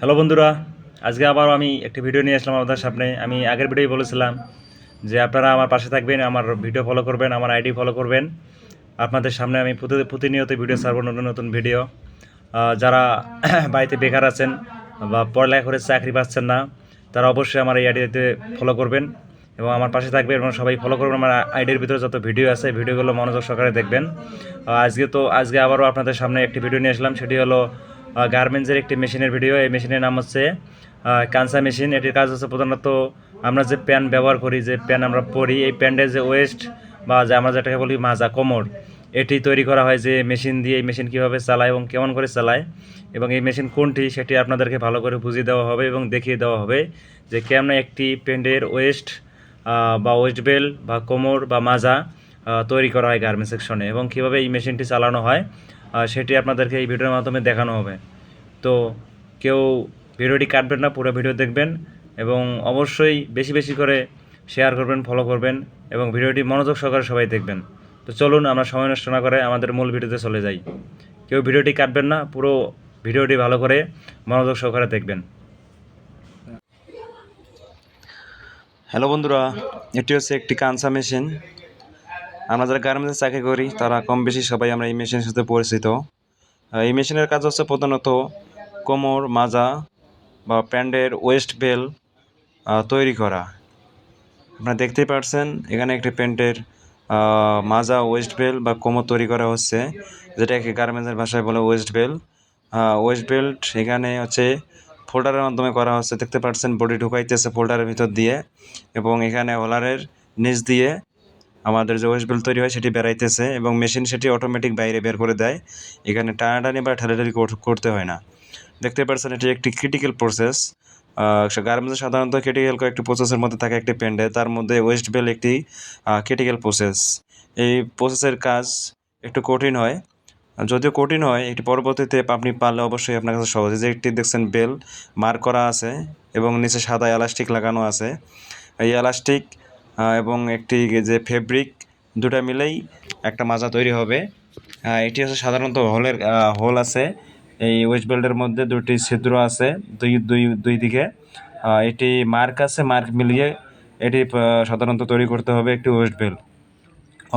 Hello বন্ধুরা, আজকে আবার আমি একটি ভিডিও নিয়ে আসলাম আপনাদের সামনে। আমি আগের ভিডিওই বলেছিলাম যে আপনারা আমার পাশে থাকবেন, আমার ভিডিও ফলো করবেন, আমার আইডি ফলো করবেন। আপনাদের সামনে আমি প্রতিনিয়ত ভিডিও ছাড়বো, নতুন নতুন ভিডিও। যারা বাড়িতে বেকার আছেন বা পড়ালেখা করে চাকরি পাচ্ছেন না, তারা অবশ্যই আমার এই আইডিতে ফলো করবেন এবং আমার পাশে থাকবেন এবং সবাই ফলো করবেন। আমার আইডির ভিতরে যত ভিডিও আছে ভিডিওগুলো মনোযোগ সহকারে দেখবেন। আজকে তো, আজকে আবারও আপনাদের সামনে একটি ভিডিও নিয়ে আসলাম, সেটি হলো গার্মেন্টসের একটি মেশিনের ভিডিও এই মেশিনের নাম হচ্ছে কানসা মেশিন এটির কাজ হচ্ছে প্রধানত আমরা যে প্যান ব্যবহার করি, যে প্যান আমরা পরি, এই প্যান্টের যে ওয়েস্ট বা যে আমরা যেটাকে বলি মাজা কোমর, এটি তৈরি করা হয় যে মেশিন দিয়ে এই মেশিন কীভাবে চালায় এবং কেমন করে চালায়। এবং এই মেশিন কোনটি, সেটি আপনাদেরকে ভালো করে বুঝিয়ে দেওয়া হবে এবং দেখিয়ে দেওয়া হবে যে কেমন একটি প্যান্টের ওয়েস্ট বা ওয়েস্ট বেল বা কোমর বা মাজা তৈরি করা হয় গার্মেন্টস সেকশনে এবং কীভাবে এই মেশিনটি চালানো হয়। সেটি আপনাদেরকে এই ভিডিওর মাধ্যমে দেখানো হবে। তো কেউ ভিডিওটি কাটবেন না, পুরো ভিডিও দেখবেন এবং অবশ্যই বেশি বেশি করে শেয়ার করবেন ফলো করবেন এবং ভিডিওটি মনোযোগ সহকারে সবাই দেখবেন। তো চলুন আমরা সময় নষ্ট না করে আমাদের মূল ভিডিওতে চলে যাই। কেউ ভিডিওটি কাটবেন না, পুরো ভিডিওটি ভালো করে মনোযোগ সহকারে দেখবেন। হ্যালো বন্ধুরা, এটি হচ্ছে একটি কানসা মেশিন আমরা যারা গার্মেন্টসে চাকরি করি, তারা কম বেশি সবাই আমরা এই মেশিনের সাথে পরিচিত। এই মেশিনের কাজ হচ্ছে প্রধানত কোমর, মাজা বা প্যান্ডের ওয়েস্ট বেল তৈরি করা। আপনারা দেখতেই পারছেন, এখানে একটি প্যান্টের মাজা ওয়েস্ট বেল বা কোমর তৈরি করা হচ্ছে, যেটাকে গার্মেন্টসের ভাষায় বলে ওয়েস্ট বেল ওয়েস্ট বেল্ট এখানে হচ্ছে ফোল্ডারের মাধ্যমে করা হচ্ছে। দেখতে পাচ্ছেন বডি ঢুকাইতেছে ফোল্ডারের ভিতর দিয়ে এবং এখানে হোলারের নিচ দিয়ে আমাদের যে ওয়েস্ট বেল্ট তৈরি হয়, সেটি বেরাইতেছে এবং মেশিন সেটি অটোমেটিক বাইরে বের করে দেয়। এখানে টানাটানি বা ঠেলাঠালি কর- করতে হয় না। দেখতে পাচ্ছেন এটি একটি ক্রিটিক্যাল প্রসেস গার্মেন্টসে সাধারণত ক্রিটিক্যাল কয়েকটি প্রসেসের মধ্যে থাকে একটি পেন্ডে তার মধ্যে ওয়েস্ট বেল একটি ক্রিটিক্যাল প্রসেস এই প্রসেসের কাজ একটু কঠিন হয়। যদিও কঠিন হয়, এটি পরবর্তীতে আপনি পারলে অবশ্যই আপনার কাছে সহজ। যে একটি দেখছেন বেল, মার্ক করা আছে এবং নিচে সাদা এলাস্টিক লাগানো আছে। এই এলাস্টিক এবং একটি যে ফেব্রিক দুটা মিলেই একটা মাজা তৈরি হবে। এটি হচ্ছে সাধারণত হোলের হোল আছে। এই ওয়েস্ট বেল্টের মধ্যে দুটি ছিদ্র আছে দুই দুই দুই দিকে। এটি মার্ক আছে, মার্ক মিলিয়ে এটি সাধারণত তৈরি করতে হবে একটি ওয়েস্ট বেল্ট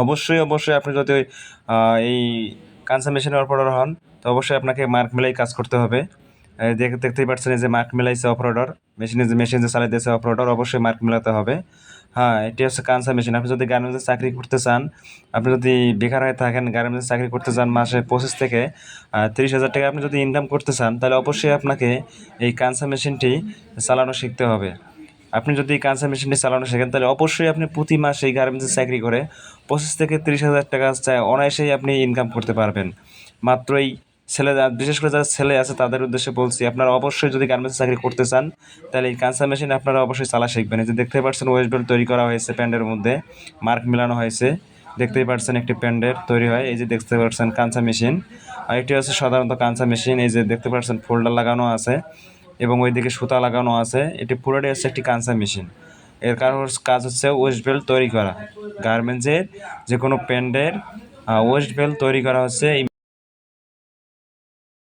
অবশ্যই অবশ্যই আপনি যদি এই কানসা মেশিনের অপারেটর হন, তো অবশ্যই আপনাকে মার্ক মিলাই কাজ করতে হবে। দেখতেই পাচ্ছেন যে মার্ক মিলাইছে অপারেটর। মেশিনে যে, মেশিন যে চালাইতেছে অপারেটর, অবশ্যই মার্ক মিলাতে হবে। হ্যাঁ এটি হচ্ছে কানসা মেশিন। আপনি যদি গার্মেন্টসে চাকরি করতে চান, আপনি যদি বেকার হয়ে থাকেন, গার্মেন্টসে চাকরি করতে চান মাসে পঁচিশ থেকে তিরিশ হাজার টাকা আপনি যদি ইনকাম করতে চান, তাহলে অবশ্যই আপনাকে এই কানসা মেশিনটি চালানো শিখতে হবে। আপনি যদি কানসা মেশিনটি চালানো শেখেন, তাহলে অবশ্যই আপনি প্রতি মাসে গার্মেন্টসে চাকরি করে পঁচিশ থেকে তিরিশ হাজার টাকা চায় অনায়াসেই আপনি ইনকাম করতে পারবেন। মাত্রই ছেলে বিশেষ করে যারা ছেলে আছে, তাদের উদ্দেশ্যে বলছি, আপনারা অবশ্যই যদি গার্মেন্টসে চাকরি করতে চান, তাহলে এই কানসা মেশিন আপনারা অবশ্যই চালা শিখবেন। যে দেখতে পাচ্ছেন ওয়েস্ট বেল্ট তৈরি করা হয়েছে প্যান্ডের মধ্যে, মার্ক মিলানো হয়েছে। দেখতেই পাচ্ছেন একটি প্যান্ডের তৈরি হয়, এই যে দেখতে পাচ্ছেন কানসা মেশিন। আর এটি হচ্ছে সাধারণত কানসা মেশিন, এই যে দেখতে পাচ্ছেন ফোল্ডার লাগানো আছে, এবং ওইদিকে সুতা লাগানো আছে। এটি পুরোটাই হচ্ছে একটি কানসা মেশিন। এর কারণ কাজ হচ্ছে ওয়েস্ট বেল্ট তৈরি করা। গার্মেন্টসের যে কোনো প্যান্ডের ওয়েস্ট বেল্ট তৈরি করা হচ্ছে, এই